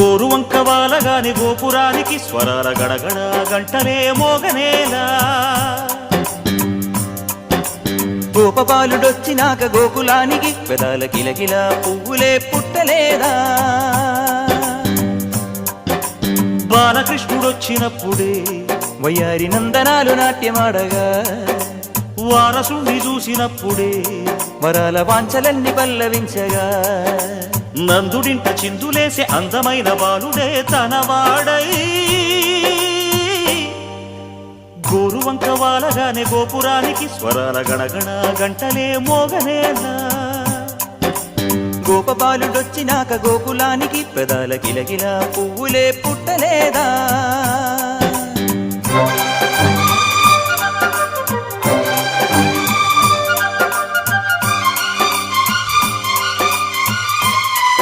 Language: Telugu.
గోరువంక వాలగాని గోపురానికి స్వరాల గడగడ గంటనే మోగనేలా. గోపబాలుడొచ్చినాక గోకులానికి పెదాల కిలకిల పువ్వులే పుట్టలేదా? బాలకృష్ణుడొచ్చినప్పుడే వయ్యారి నందనాలు నాట్యమాడగా. వారసుని చూసినప్పుడే వరాల వాంఛలన్నీ పల్లవించగా. నందుడింట చిందులేసే అందమైన బాలుడే తనవాడై. గోరువంక వాలగానే గోపురానికి స్వరాల గణగణ గంటలే మోగనేలా గోపబాలుడొచ్చినాక గోకులానికి పెదాల గిలగిలా పువ్వులే పుట్టలేదా.